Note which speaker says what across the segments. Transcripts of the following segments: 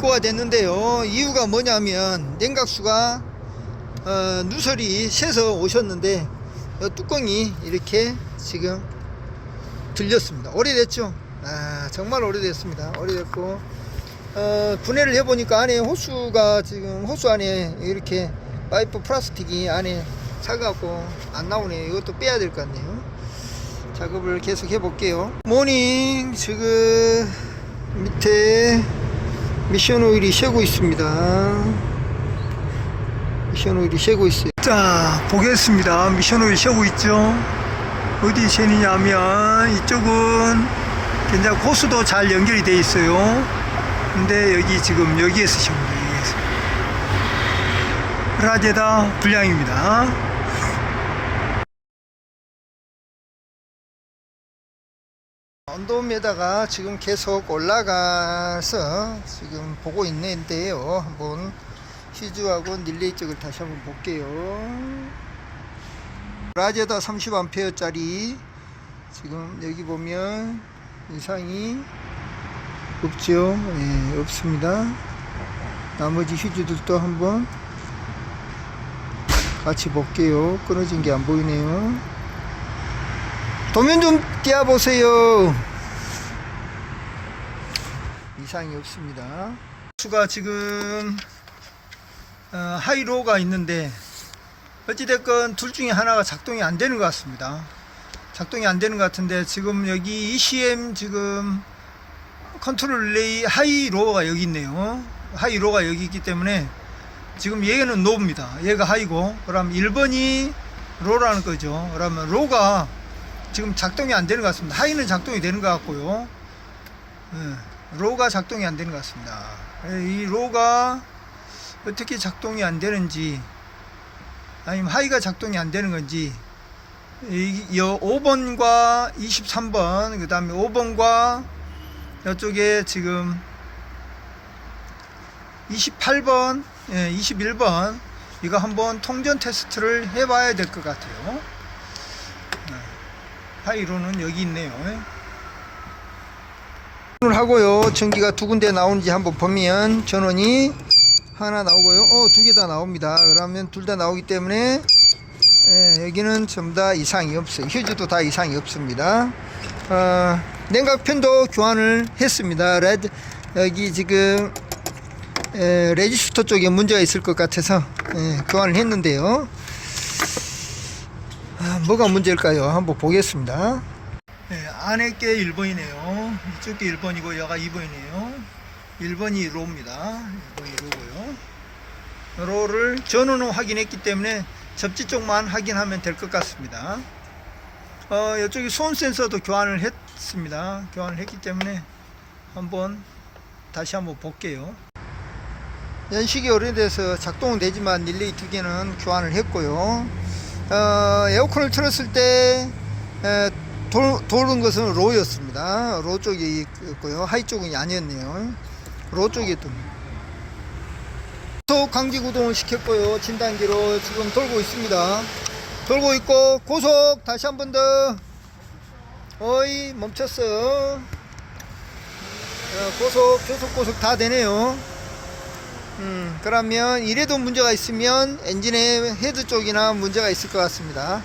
Speaker 1: 입고가 됐는데요. 이유가 뭐냐면 냉각수가 어, 누설이 새서 오셨는데 이 뚜껑이 이렇게 지금 들렸습니다. 오래됐죠? 아 정말 오래됐습니다. 오래됐고 어, 분해를 해보니까 안에 호수가 지금 호수 안에 이렇게 파이프 플라스틱이 안에 차가고 안 나오네요. 이것도 빼야 될 것 같네요. 작업을 계속 해 볼게요. 모닝 지금 밑에 미션 오일이 새고 있습니다. 미션 오일이 새고 있어요. 자 보겠습니다. 미션 오일 새고 있죠. 어디 새느냐면 이쪽은 굉장히 호수도 잘 연결이 돼 있어요. 근데 여기 지금 여기에서 새고요. 여기에서. 라제다 불량입니다. 언더메다가 지금 계속 올라가서 지금 보고 있는데요. 한번 휴즈하고 릴레이 쪽을 다시 한번 볼게요. 라제다 30A짜리 지금 여기 보면 이상이 없죠. 예, 없습니다. 나머지 휴즈들도 한번 같이 볼게요. 끊어진 게 안 보이네요. 도면 좀 띄워보세요. 이상이 없습니다. 수가 지금 어, 하이로가 있는데 어찌됐건 둘 중에 하나가 작동이 안 되는 것 같습니다. 작동이 안 되는 것 같은데 지금 여기 ECM 지금 컨트롤 릴레이 하이로가 여기 있네요. 하이로가 여기 있기 때문에 지금 얘는 노입니다. 얘가 하이고 그럼 1번이 로라는 거죠. 그러면 로가 지금 작동이 안 되는 것 같습니다. 하이는 작동이 되는 것 같고요. 예, 로가 작동이 안 되는 것 같습니다. 예, 이 로가 어떻게 작동이 안 되는지 아니면 하이가 작동이 안 되는 건지 이, 이 5번과 23번 그 다음에 5번과 이쪽에 지금 28번 예, 21번 이거 한번 통전 테스트를 해봐야 될 것 같아요. 하이로는 여기 있네요. 오늘 하고요. 전기가 두 군데 나오는지 한번 보면 전원이 하나 나오고요. 어, 두 개 다 나옵니다. 그러면 둘 다 나오기 때문에 예, 여기는 전부 다 이상이 없어요. 휴즈도 다 이상이 없습니다. 어, 냉각팬도 교환을 했습니다. 레드 여기 지금 에, 레지스터 쪽에 문제가 있을 것 같아서 예, 교환을 했는데요. 아, 뭐가 문제일까요? 한번 보겠습니다. 네, 안에 게 1번이네요. 이쪽 게 1번이고 여가 2번이네요. 1번이 로입니다. 1번이 로고요. 로를 전원은 확인했기 때문에 접지 쪽만 확인하면 될 것 같습니다. 어, 이쪽에 소음 센서도 교환을 했습니다. 교환을 했기 때문에 한번 다시 한번 볼게요. 연식이 오래돼서 작동은 되지만 릴레이 두 개는 교환을 했고요. 어, 에어컨을 틀었을 때 에, 돌, 도는 것은 로였습니다. 로 쪽이 있고요. 하이 쪽은 아니었네요. 로 쪽이 또. 고속 강지 구동을 시켰고요. 진단기로 지금 돌고 있습니다. 돌고 있고 고속 다시 한 번 더. 어이 멈췄어. 어, 고속 초속 고속 다 되네요. 음, 그러면 이래도 문제가 있으면 엔진의 헤드 쪽이나 문제가 있을 것 같습니다.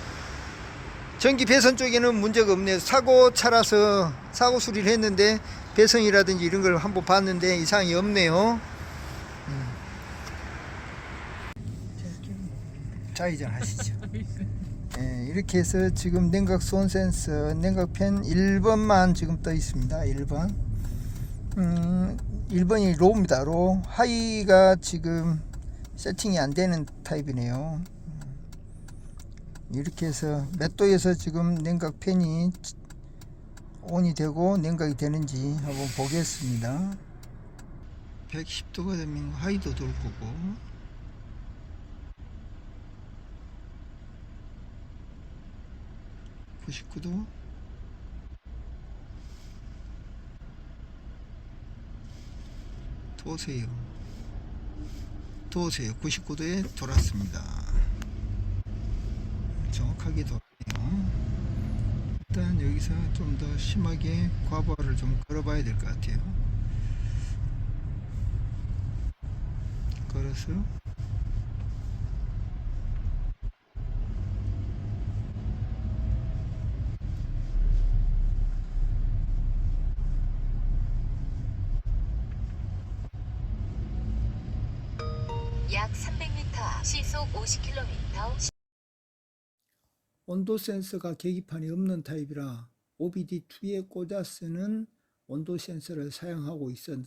Speaker 1: 전기 배선 쪽에는 문제가 없네요. 사고 차라서 사고 수리를 했는데 배선이라든지 이런 걸 한번 봤는데 이상이 없네요. 음. 좌회전 하시죠. 예, 이렇게 해서 지금 냉각 손 센서, 냉각팬 1번만 지금 떠 있습니다. 1번. 음, 1번이 로우입니다. 로. 하이가 지금 세팅이 안 되는 타입이네요. 이렇게 해서 몇 도에서 지금 냉각 팬이 온이 되고 냉각이 되는지 한번 보겠습니다. 110도가 되면 하이도 돌 거고 99도 도세요. 도세요. 99도에 돌았습니다. 정확하게 돌네요. 일단 여기서 좀 더 심하게 과부하를 좀 걸어봐야 될 것 같아요. 걸어서
Speaker 2: 약 300m 앞 시속 50km
Speaker 1: 온도 센서가 계기판이 없는 타입이라 OBD2에 꽂아 쓰는 온도 센서를 사용하고 있었,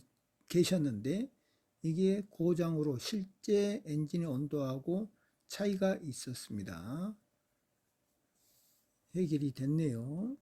Speaker 1: 계셨는데 이게 고장으로 실제 엔진의 온도하고 차이가 있었습니다. 해결이 됐네요.